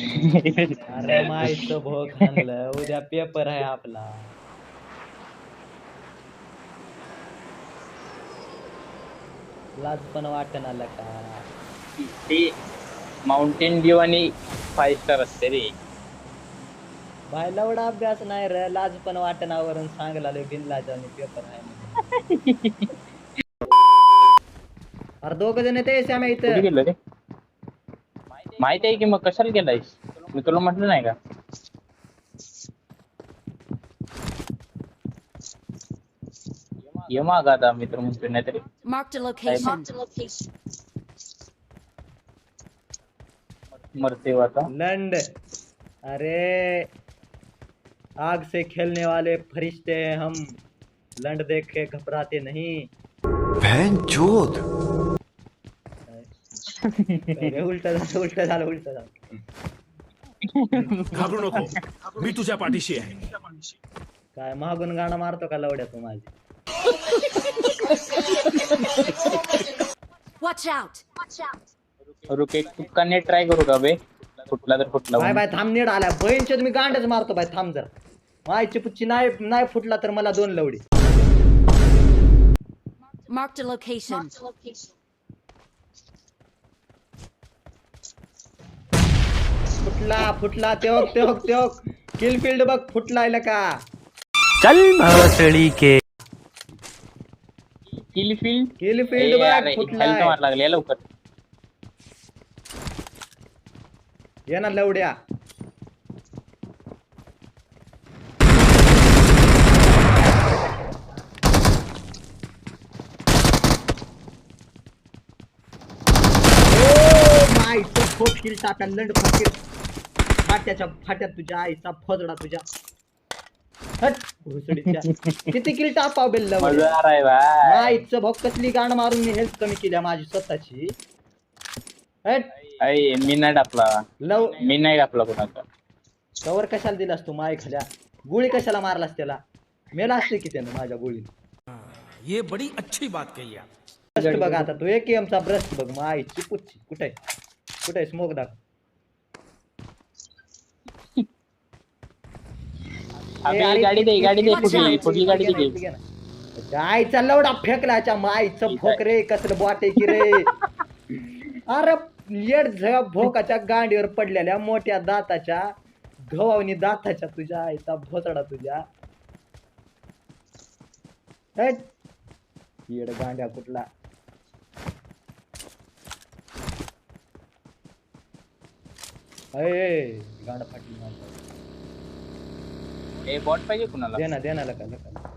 अरे माहित भो उद्या पेपर आहे आपला लाज पण वाटण आलं का ते माउंटेन ड्यू आणि फाईव्ह स्टार असते रे व्हायला अभ्यास नाही रे लाज पण वाटणावरून सांगला बिनलाज आणि पेपर आहे अरे दोघ जण ते श्याम्या इथं माहित आहे की मग कशाला केलायस मी तुला म्हटलं नाही का ये आता मित्र नाहीतरी मरते लंड अरे आग से खेलने वाले फरिश्ते हम लंड देख के घबराते नहीं बहन चोद उलट झालं उलट झालं उलट घाबरू नको मी तुझ्या पाठीशी आहे काय मागून गाणं मारतो का लवड्या तू माझी वॉच आउट रुक एक तुका नेट ट्राय करू का बे फुटला तर फुटला बाय बाय थांब नेट आला बहिणचे तुम्ही गांडच मारतो बाय थांब जर मायची पुच्ची नाही नाही फुटला तर मला दोन लवडी मार्क द लोकेशन फुटला फुटला त्योक त्योक त्योक किल फील्ड बग फुटला इलाका चल भावसळी के किल फील्ड किल फील्ड बग फुटला हेल्थ मार लागले लवकर ये ना लवड्या oh तो खूप किल टाका लंड फकीर फाट्याच्या फाट्यात तुझ्या आईचा फजडा तुझ्या हट किती किल टापा बेल्ल आईचं भाऊ कसली गाण मारून मी हेल्थ कमी केल्या माझी स्वतःची मी नाही टापला लव मी नाही टापला कोणाचा कवर कशाला दिलास तू माय खाल्या गोळी कशाला मारलास त्याला मेला असते की त्यानं माझ्या गोळीने ये बडी अच्छी बात कही ब्रस्ट बघ आता तू एक चा ब्रस्ट बघ आईची पुच्छी कुठे कुठे स्मोक दाखव गाडी दे गाडी दे पुढली दे लवडा फेकलाच्या मायचं भोक रे कसलं बोटे की रे अरे लेट झ भोकाच्या गांडीवर पडलेल्या मोठ्या दाताच्या घवावणी दाताच्या तुझ्या आईचा भोसडा तुझा येड गांड्या कुठला अय गांड फाटली ए बॉट पाहिजे कुणाला दे ना दे ना लका लका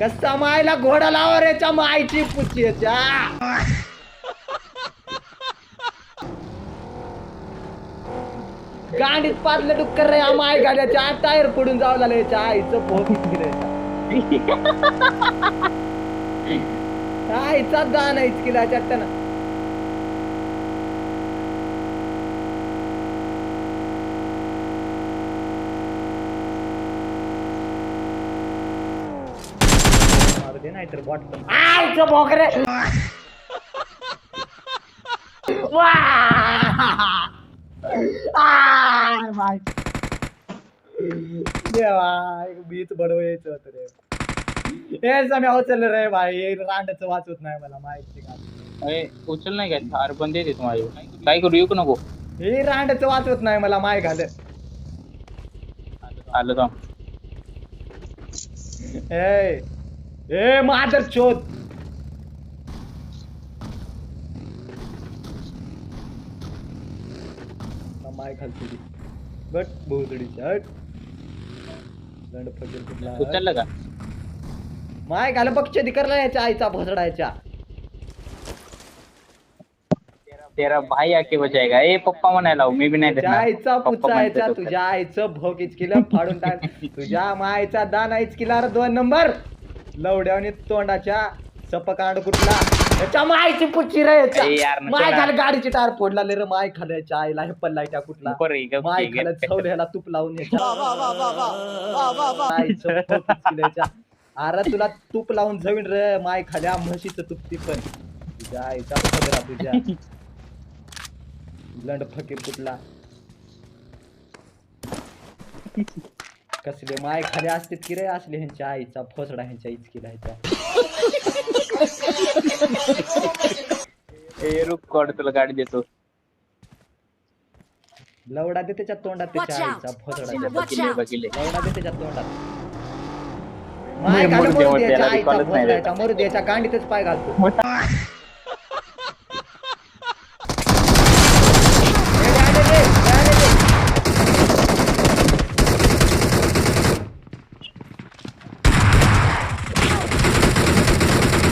कसा मायला घोडा रे चा मायची पुची चा गांडीत पाजलं डुक्कर रे आम आय गाड्याच्या टायर पडून जावं लागलं याच्या आईचं भोग रे आईचा दान आहे किला त्यात ना देना इधर बॉट बन जो भोग रहे वाह भाई ये भाई बीत बडो यायचं होतं रे हे जमेव चल रे भाई रांडचं वाचत नाही मला माहिती का अरे उचल नहीं काय हार पण देते तुम्हाला काय करू येऊ नको हे रांडचं वाचत नाही मला माय घाल आलं थांब Hey. मादर चोद माय खालती बट भोसडी शर्ट दंड फजर कुठला उचलला का माय घाल पक्ष दिकरला याच्या आईचा भोसडायच्या तेरा भाई आके बचाएगा ए पप्पा म्हणायला मी बी नाही देणार आईचा पुचायचा तो तुझ्या आईचं भोग इचकिला फाडून टाक तुझ्या मायचा दान इचकिला दोन नंबर आणि तोंडाच्या सपकांड कुठला याच्या मायची पुची रे यार, माय खाली गाडीची टायर फोडला रे माय खाल्याच्या आईला हे पल्ला त्या कुठला माय खाल्या चौऱ्याला तूप लावून याच्या. अरे तुला तूप लावून जमीन रे माय खाल्या म्हशीचं तूप ती पण तुझ्या आईचा पदरा तुझ्या लंड फके कुठला कसले माय खाली असते की रे असले ह्यांच्या आईचा फोसडा ह्यांच्या इचकीला ह्याच्या ए रुक कॉड तुला गाडी देतो लवडा दे त्याच्या तोंडात त्याच्या आईचा फोसडा लवडा दे त्याच्या तोंडात माय काढून आईचा फोसडा त्याच्या पाय घालतो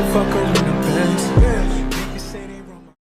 should fuck her in the Benz.